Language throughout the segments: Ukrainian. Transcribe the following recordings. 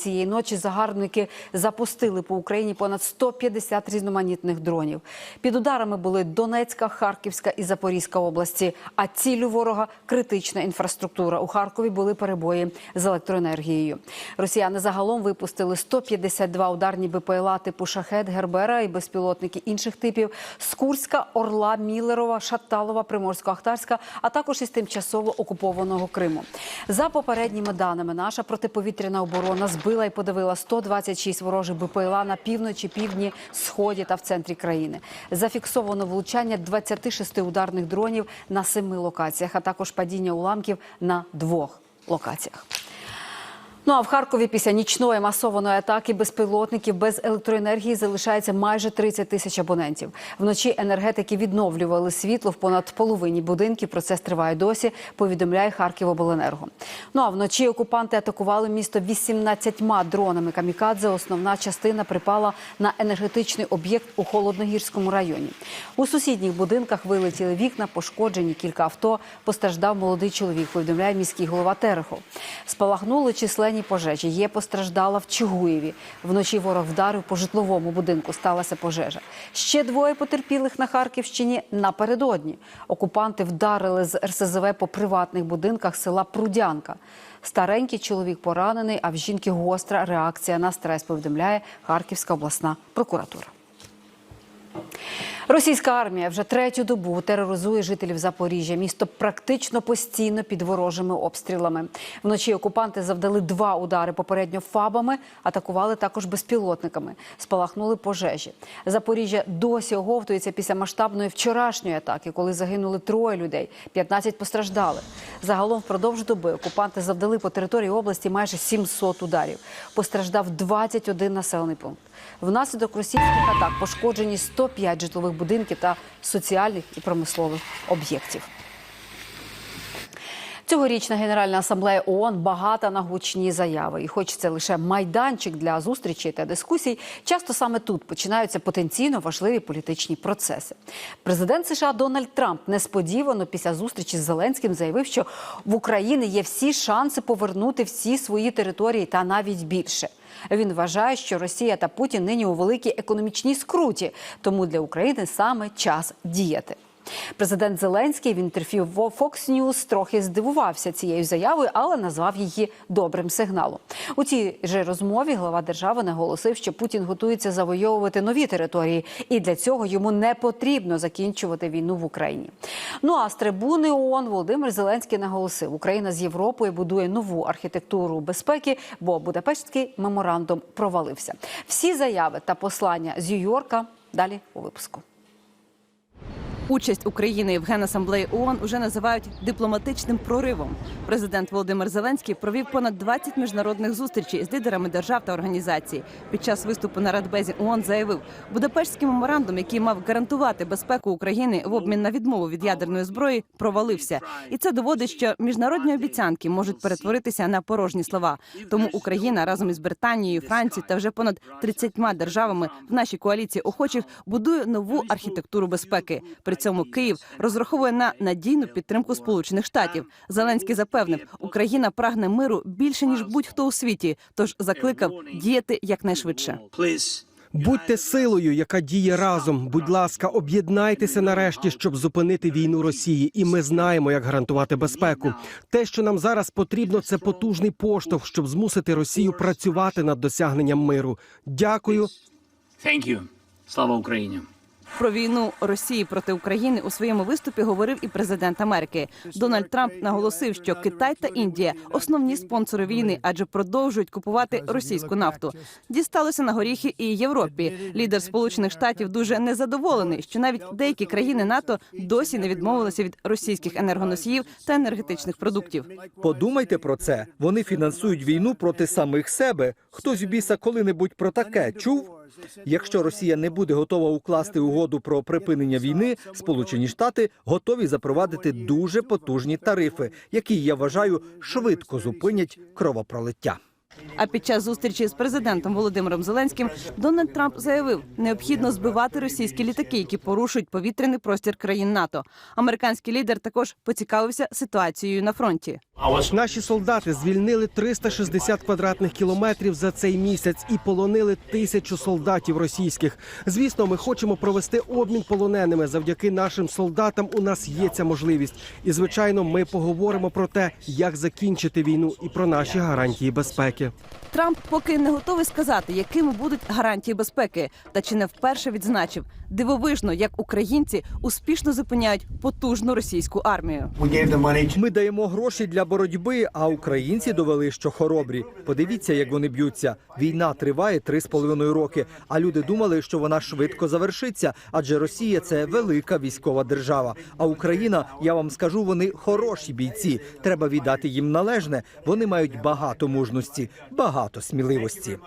Цієї ночі загарбники запустили по Україні понад 150 різноманітних дронів. Під ударами були Донецька, Харківська і Запорізька області. А ціллю ворога критична інфраструктура. У Харкові були перебої з електроенергією. Росіяни загалом випустили 152 ударні БПЛА типу Шахет, Гербера і безпілотники інших типів з Курська, Орла, Міллерова, Шаталова, Приморсько-Ахтарська, а також із тимчасово окупованого Криму. За попередніми даними, наша протиповітряна оборона збила і подавила 126 ворожих БПЛА на півночі, півдні, сході та в центрі країни. Зафіксовано влучання 26 ударних дронів на семи локаціях, а також падіння уламків на двох локаціях. Ну а в Харкові після нічної масованої атаки безпілотників без електроенергії залишається майже 30 тисяч абонентів. Вночі енергетики відновлювали світло в понад половині будинків. Процес триває досі. Повідомляє Харківобленерго. Ну а вночі окупанти атакували місто 18 дронами. Камікадзе. Основна частина припала на енергетичний об'єкт у холодногірському районі. У сусідніх будинках вилетіли вікна, пошкоджені кілька авто. Постраждав молодий чоловік. Повідомляє міський голова Терехов. Спалахнули численні пожежі. Є постраждала в Чугуєві. Вночі ворог вдарив по житловому будинку. Сталася пожежа. Ще двоє потерпілих на Харківщині напередодні. Окупанти вдарили з РСЗВ по приватних будинках села Прудянка. Старенький чоловік поранений, а в жінки гостра реакція на стрес. Повідомляє Харківська обласна прокуратура. Російська армія вже третю добу тероризує жителів Запоріжжя. Місто практично постійно під ворожими обстрілами. Вночі окупанти завдали два удари попередньо фабами, атакували також безпілотниками. Спалахнули пожежі. Запоріжжя досі оговтується після масштабної вчорашньої атаки, коли загинули троє людей, 15 постраждали. Загалом впродовж доби окупанти завдали по території області майже 700 ударів. Постраждав 21 населений пункт. Внаслідок російських атак пошкоджені 105 житлових будинків та соціальних і промислових об'єктів. Цьогорічна Генеральна асамблея ООН багата на гучні заяви. І хоч це лише майданчик для зустрічей та дискусій, часто саме тут починаються потенційно важливі політичні процеси. Президент США Дональд Трамп несподівано після зустрічі з Зеленським заявив, що в Україні є всі шанси повернути всі свої території та навіть більше. Він вважає, що Росія та Путін нині у великій економічній скруті, тому для України саме час діяти. Президент Зеленський в інтерв'ю Fox News трохи здивувався цією заявою, але назвав її добрим сигналом. У цій же розмові глава держави наголосив, що Путін готується завойовувати нові території, і для цього йому не потрібно закінчувати війну в Україні. Ну а з трибуни ООН Володимир Зеленський наголосив, Україна з Європою будує нову архітектуру безпеки, бо Будапештський меморандум провалився. Всі заяви та послання з Нью-Йорка далі у випуску. Участь України в Генасамблеї ООН уже називають дипломатичним проривом. Президент Володимир Зеленський провів понад 20 міжнародних зустрічей з лідерами держав та організацій. Під час виступу на Радбезі ООН заявив, Будапештський меморандум, який мав гарантувати безпеку України в обмін на відмову від ядерної зброї, провалився. І це доводить, що міжнародні обіцянки можуть перетворитися на порожні слова. Тому Україна разом із Британією, Францією та вже понад 30 державами в нашій коаліції охочих будує нову архітектуру безпеки. При цьому Київ розраховує на надійну підтримку Сполучених Штатів. Зеленський запевнив, Україна прагне миру більше ніж будь-хто у світі, тож закликав діяти якнайшвидше. Будьте силою, яка діє разом. Будь ласка, об'єднайтеся нарешті, щоб зупинити війну Росії. І ми знаємо, як гарантувати безпеку. Те, що нам зараз потрібно, це потужний поштовх, щоб змусити Росію працювати над досягненням миру. Дякую. Thank you. Слава Україні. Про війну Росії проти України у своєму виступі говорив і президент Америки. Дональд Трамп наголосив, що Китай та Індія основні спонсори війни, адже продовжують купувати російську нафту. Дісталося на горіхи і Європі. Лідер Сполучених Штатів дуже незадоволений, що навіть деякі країни НАТО досі не відмовилися від російських енергоносіїв та енергетичних продуктів. Подумайте про це. Вони фінансують війну проти самих себе. Хтось біса коли-небудь про таке чув? Якщо Росія не буде готова укласти угоду про припинення війни, Сполучені Штати готові запровадити дуже потужні тарифи, які я вважаю швидко зупинять кровопролиття. А під час зустрічі з президентом Володимиром Зеленським Дональд Трамп заявив, необхідно збивати російські літаки, які порушують повітряний простір країн НАТО. Американський лідер також поцікавився ситуацією на фронті. Наші солдати звільнили 360 квадратних кілометрів за цей місяць і полонили тисячу солдатів російських. Звісно, ми хочемо провести обмін полоненими. Завдяки нашим солдатам у нас є ця можливість. І звичайно, ми поговоримо про те, як закінчити війну і про наші гарантії безпеки. Трамп поки не готовий сказати, якими будуть гарантії безпеки, та чи не вперше відзначив дивовижно, як українці успішно зупиняють потужну російську армію. Ми даємо гроші для боротьби, а українці довели, що хоробрі. Подивіться, як вони б'ються. Війна триває три з половиною роки. А люди думали, що вона швидко завершиться, адже Росія це велика військова держава. А Україна, я вам скажу, вони хороші бійці. Треба віддати їм належне. Вони мають багато мужності, багато сміливості.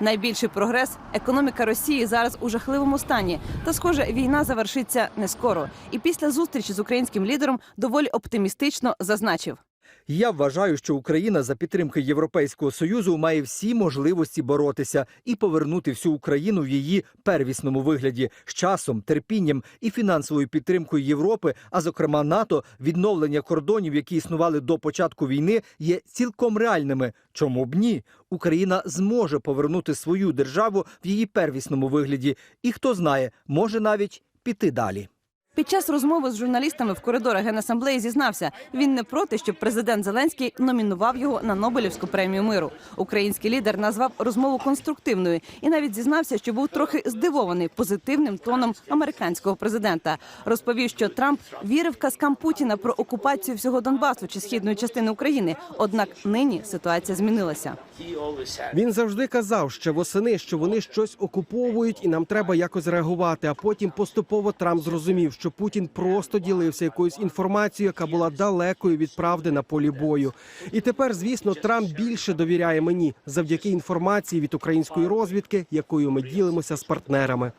Найбільший прогрес економіка Росії зараз у жахливому стані. Та схоже, війна завершиться не скоро. І після зустрічі з українським лідером доволі оптимістично зазначив. Я вважаю, що Україна за підтримки Європейського союзу має всі можливості боротися і повернути всю Україну в її первісному вигляді з часом, терпінням і фінансовою підтримкою Європи, а зокрема НАТО, відновлення кордонів, які існували до початку війни, є цілком реальними. Чому б ні? Україна зможе повернути свою державу в її первісному вигляді, і хто знає, може навіть піти далі. Під час розмови з журналістами в коридорах Генасамблеї зізнався, він не проти, щоб президент Зеленський номінував його на Нобелівську премію миру. Український лідер назвав розмову конструктивною і навіть зізнався, що був трохи здивований позитивним тоном американського президента. Розповів, що Трамп вірив казкам Путіна про окупацію всього Донбасу чи східної частини України. Однак нині ситуація змінилася. Він завжди казав ще восени, що вони щось окуповують, і нам треба якось реагувати. А потім поступово Трамп зрозумів, що Путін просто ділився якоюсь інформацією, яка була далекою від правди на полі бою. І тепер, звісно, Трамп більше довіряє мені завдяки інформації від української розвідки, якою ми ділимося з партнерами.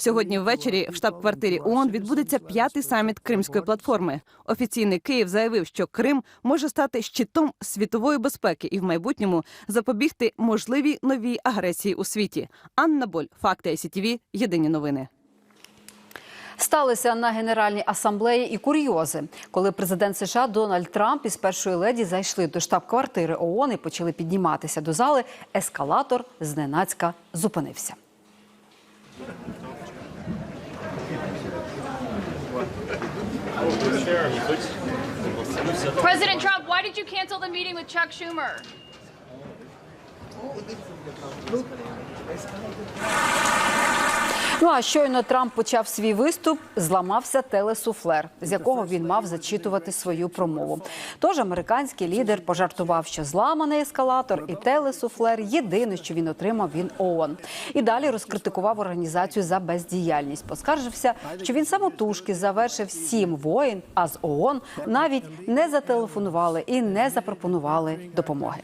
Сьогодні ввечері в штаб-квартирі ООН відбудеться п'ятий саміт Кримської платформи. Офіційний Київ заявив, що Крим може стати щитом світової безпеки і в майбутньому запобігти можливій новій агресії у світі. Анна Боль, факти ICTV, Єдині новини. Сталися на генеральній асамблеї і курйози, коли президент США Дональд Трамп із першої леді зайшли до штаб-квартири ООН і почали підніматися до зали. Ескалатор зненацька зупинився. President Trump, why did you cancel the meeting with Chuck Schumer? Ну а щойно Трамп почав свій виступ, зламався телесуфлер, з якого він мав зачитувати свою промову. Тож американський лідер пожартував, що зламаний ескалатор і телесуфлер єдине, що він отримав він ООН. І далі розкритикував організацію за бездіяльність. Поскаржився, що він самотужки завершив сім воїн, а з ООН навіть не зателефонували і не запропонували допомоги.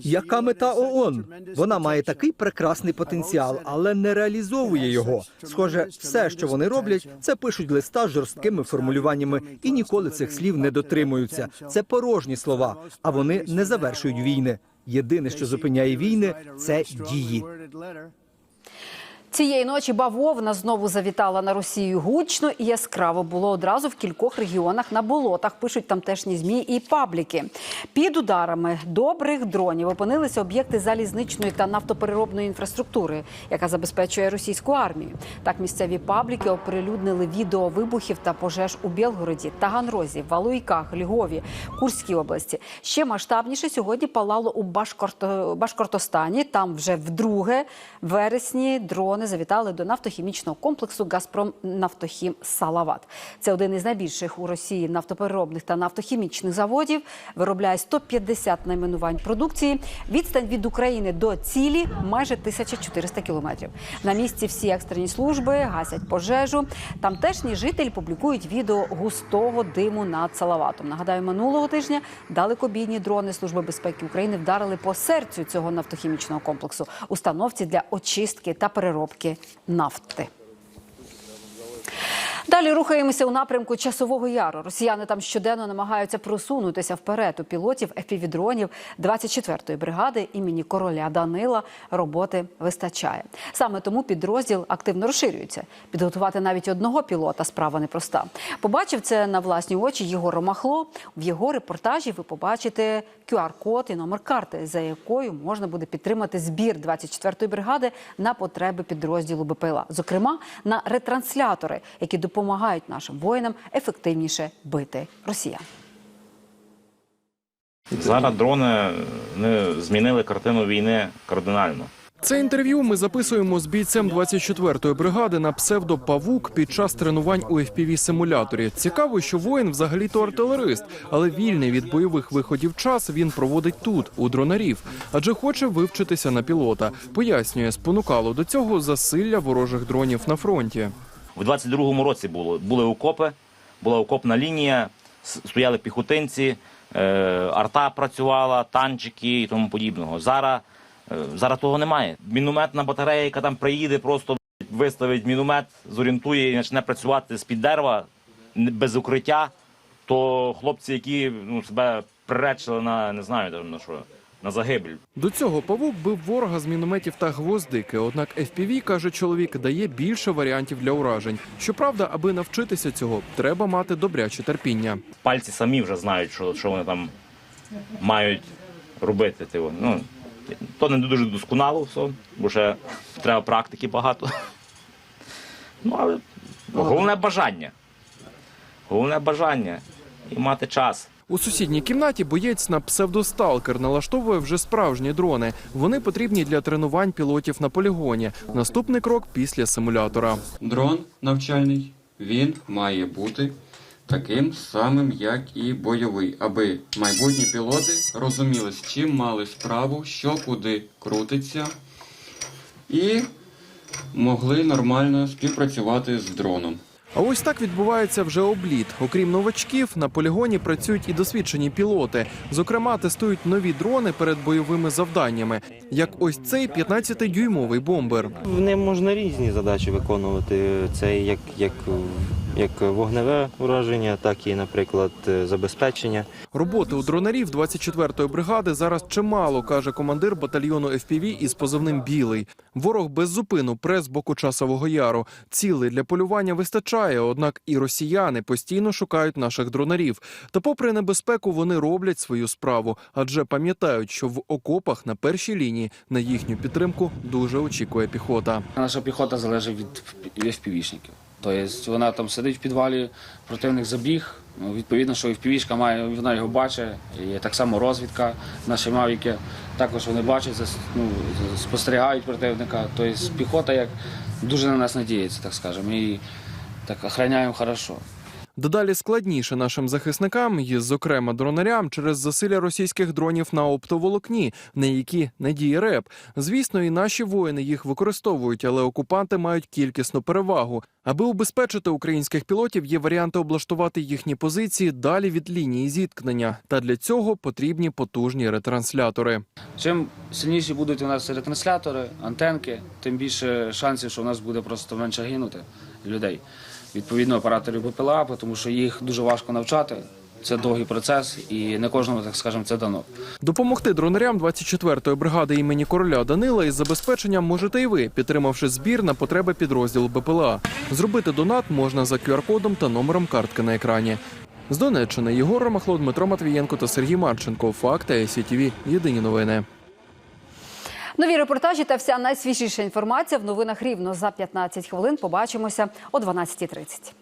Яка мета ООН? Вона має такий прекрасний потенціал, але не реалізовує його. Схоже, все, що вони роблять, це пишуть листа з жорсткими формулюваннями і ніколи цих слів не дотримуються. Це порожні слова, а вони не завершують війни. Єдине, що зупиняє війни, це дії. Цієї ночі бавовна знову завітала на Росію гучно і яскраво було одразу в кількох регіонах на болотах. Пишуть тамтешні змі і пабліки. Під ударами добрих дронів опинилися об'єкти залізничної та нафтопереробної інфраструктури, яка забезпечує російську армію. Так місцеві пабліки оприлюднили відео вибухів та пожеж у Білгороді, Таганрозі, Валуйках, Львові, Курській області. Ще масштабніше сьогодні палало у Башкорто... Башкортостані. Там вже вдруге вересні дрони завітали до нафтохімічного комплексу Газпром Нафтохім Салават. Це один із найбільших у Росії нафтопереробних та нафтохімічних заводів. Виробляє 150 найменувань продукції. Відстань від України до цілі майже 1400 кілометрів. На місці всі екстрені служби гасять пожежу. Тамтешні жителі публікують відео густого диму над Салаватом. Нагадаю, минулого тижня далекобійні дрони Служби безпеки України вдарили по серцю цього нафтохімічного комплексу установці для очистки та переробки нафти. Далі рухаємося у напрямку часового яру. Росіяни там щоденно намагаються просунутися вперед. У пілотів FPV-дронів 24-ї бригади імені короля Данила роботи вистачає. Саме тому підрозділ активно розширюється. Підготувати навіть одного пілота справа непроста. Побачив це на власні очі Єгор Ромахло. В його репортажі ви побачите QR-код і номер карти, за якою можна буде підтримати збір 24-ї бригади на потреби підрозділу БПЛА, зокрема на ретранслятори, які допомагають нашим воїнам ефективніше бити росіян. Зараз дрони не змінили картину війни кардинально. Це інтерв'ю ми записуємо з бійцем 24-ї бригади на псевдо Павук під час тренувань у fpv симуляторі. Цікаво, що воїн взагалі-то артилерист, але вільний від бойових виходів час він проводить тут, у дронарів, адже хоче вивчитися на пілота. Пояснює, спонукало до цього засилля ворожих дронів на фронті. У 22-му році було були окопи, була окопна лінія, стояли піхотинці, е, арта працювала, танчики і тому подібного. Зараз, е, зараз того немає. Мінометна батарея, яка там приїде, просто виставить міномет, зорієнтує і почне працювати з-під дерева без укриття, то хлопці, які ну, себе приречили на не знаю на що, на загибель. До цього павук бив ворога з мінометів та гвоздики. Однак FPV, каже чоловік, дає більше варіантів для уражень. Щоправда, аби навчитися цього, треба мати добряче терпіння. пальці самі вже знають, що, що вони там мають робити. Типу. Ну, то не дуже досконало все, бо ще треба практики багато. Ну, але головне бажання. Головне бажання і мати час. У сусідній кімнаті боєць на псевдосталкер налаштовує вже справжні дрони. Вони потрібні для тренувань пілотів на полігоні. Наступний крок після симулятора. Дрон навчальний він має бути таким самим, як і бойовий, аби майбутні пілоти розуміли, з чим мали справу, що куди крутиться, і могли нормально співпрацювати з дроном. А ось так відбувається вже обліт. Окрім новачків, на полігоні працюють і досвідчені пілоти. Зокрема, тестують нові дрони перед бойовими завданнями, як ось цей 15-дюймовий бомбер. В ним можна різні задачі виконувати. Це як, як, як вогневе ураження, так і, наприклад, забезпечення. Роботи у дронарів 24-ї бригади зараз чимало, каже командир батальйону FPV із позивним Білий. Ворог без зупину пре з боку часового яру. Цілей для полювання вистачає, однак і росіяни постійно шукають наших дронарів. Та, попри небезпеку, вони роблять свою справу, адже пам'ятають, що в окопах на першій лінії на їхню підтримку дуже очікує піхота. Наша піхота залежить від FPV-шників. Тобто вона там сидить в підвалі, противник забіг. Ну, Відповідно, що FPV-шка має, вона його бачить. І так само розвідка, наші мавіки також вони бачать, ну, спостерігають противника. Тобто піхота як дуже на нас надіється, так скажемо. І так охороняємо хорошо. Дедалі складніше нашим захисникам, і, зокрема, дронарям, через засилля російських дронів на оптоволокні, на які не діє РЕП. Звісно, і наші воїни їх використовують, але окупанти мають кількісну перевагу. Аби убезпечити українських пілотів, є варіанти облаштувати їхні позиції далі від лінії зіткнення. Та для цього потрібні потужні ретранслятори. Чим сильніші будуть у нас ретранслятори, антенки, тим більше шансів, що у нас буде просто менше гинути людей. Відповідно, операторів БПЛА, тому що їх дуже важко навчати. Це довгий процес, і не кожному, так скажемо, це дано. Допомогти дронарям 24-ї бригади імені короля Данила із забезпеченням можете і ви, підтримавши збір на потреби підрозділу БПЛА. Зробити донат можна за QR-кодом та номером картки на екрані. З Донеччини Єгор Ромахло, Дмитро Матвієнко та Сергій Марченко. Факти СІТВ. Єдині новини. Нові репортажі та вся найсвіжіша інформація в новинах рівно за 15 хвилин. Побачимося о 12.30.